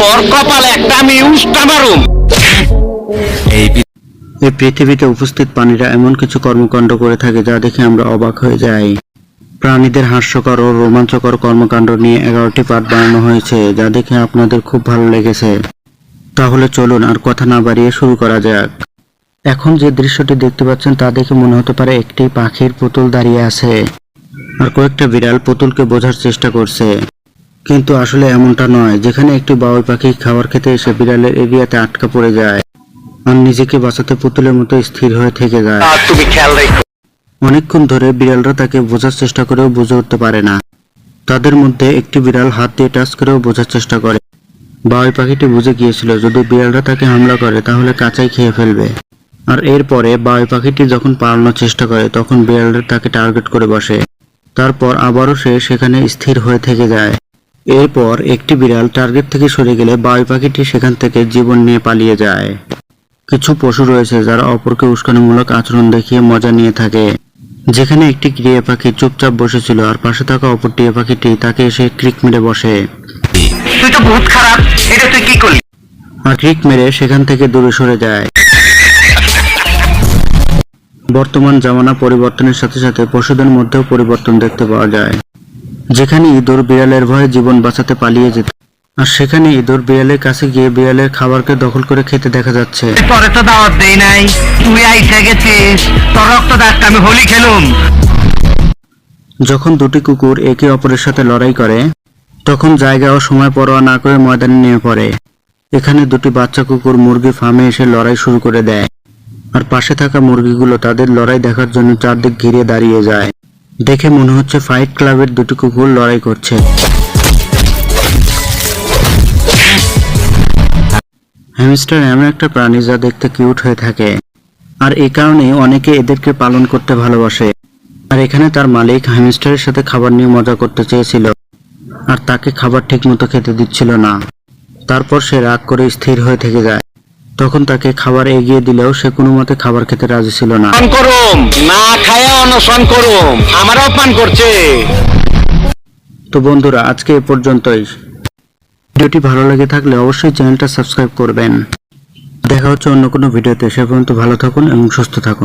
তোর কপালে একটা আমি মারুম এই পৃথিবীতে উপস্থিত প্রাণীরা এমন কিছু কর্মকাণ্ড করে থাকে যা দেখে আমরা অবাক হয়ে যাই। প্রাণীদের হাস্যকর ও রোমাঞ্চকর কর্মকাণ্ড নিয়ে এগারোটি পার্ট বানানো হয়েছে, যা দেখে আপনাদের খুব ভালো লেগেছে। তাহলে চলুন আর কথা না বাড়িয়ে শুরু করা যাক। এখন যে দৃশ্যটি দেখতে পাচ্ছেন তা দেখে মনে হতে পারে একটি পাখির পুতুল দাঁড়িয়ে আছে। আর কয়েকটা বিড়াল পুতুলকে বোঝার চেষ্টা করছে। কিন্তু আসলে এমনটা নয়। যেখানে একটি বাবুই পাখি খাবার খেতে এসে বিড়ালের এরিয়াতে আটকা পড়ে যায় আর নিজেকে বাঁচাতে পুতুলের মতো স্থির হয়ে থেকে যায়। অনেকক্ষণ ধরে বিড়ালরা তাকে বোঝার চেষ্টা করেও বুঝে উঠতে পারে না। তাদের মধ্যে একটি বিড়াল হাত দিয়ে টাচ করেও বোঝার চেষ্টা করে। বাবুই পাখিটি বুঝে গিয়েছিল যদি বিড়ালরা তাকে হামলা করে তাহলে কাঁচাই খেয়ে ফেলবে। আর এরপরে বাবুই পাখিটি যখন পালানোর চেষ্টা করে তখন বিড়ালরা তাকে টার্গেট করে বসে। তারপর আবারও সে সেখানে স্থির হয়ে থেকে যায়। এরপর একটি বিড়াল টার্গেট থেকে সরে গেলে বাবুই পাখিটি সেখান থেকে জীবন নিয়ে পালিয়ে যায়। কিছু পশু রয়েছে যারা অপরকে উস্কানিমূলক আচরণ দেখিয়ে মজা নিয়ে থাকে। যেখানে একটি টিয়া পাখি চুপচাপ বসেছিল আর পাশে থাকা অপর টিয়া পাখিটি তাকে এসে ক্রিক মেরে বসে। তুই তো বহুত খারাপ এটা তুই কি করলি? আর ক্রিক মেরে সেখান থেকে দূরে সরে যায়। বর্তমান জামানা পরিবর্তনের সাথে সাথে পশুদের মধ্যেও পরিবর্তন দেখতে পাওয়া যায়। যেখানে ইঁদুর বিড়ালের ভয়ে জীবন বাঁচাতে পালিয়ে যেত। আর সেখানে ইঁদুর বিড়ালের কাছে গিয়ে বিড়ালের খাবারকে দখল করে খেতে দেখা যাচ্ছে। পরে তো দাওয়াত দেই নাই। তুই আইসা গেছিস। তোর রক্ত দাগটা আমি হোলি খেলুম। যখন দুটি কুকুর একে অপরের সাথে লড়াই করে তখন জায়গা ও সময় পরোয়া না করে ময়দানে নেমে পড়ে। এখানে দুটি বাচ্চা কুকুর মুরগি ফার্মে এসে লড়াই শুরু করে দেয়। আর পাশে থাকা মুরগিগুলো তাদের লড়াই দেখার জন্য চারদিক ঘিরে দাঁড়িয়ে যায়। দেখে মনে হচ্ছে ফাইট ক্লাবের দুটি কুকুর লড়াই করছে। হ্যামস্টার এমন একটা প্রাণী যা দেখতে কিউট হয়ে থাকে। আর এই কারণে অনেকে এদেরকে পালন করতে ভালোবাসে। আর এখানে তার মালিক হ্যামস্টারের সাথে খাবার নিয়ে মজা করতে চেয়েছিল। আর তাকে খাবার ঠিকমতো খেতে দিচ্ছিল না। তারপর সে রাগ করে স্থির হয়ে থেকে যায়। তখন তাকে খাবার এগিয়ে দিলেও সে কোনো মতে খাবার খেতে রাজি ছিল না। পান করুম না খায়া অনশন করুম আমারও পান করছে। তো বন্ধুরা আজকে এ পর্যন্তই। ভিডিওটি ভালো লেগে থাকলে অবশ্যই চ্যানেলটা সাবস্ক্রাইব করবেন। দেখা হচ্ছে অন্য কোনো ভিডিওতে। সে পর্যন্ত ভালো থাকুন এবং সুস্থ থাকুন।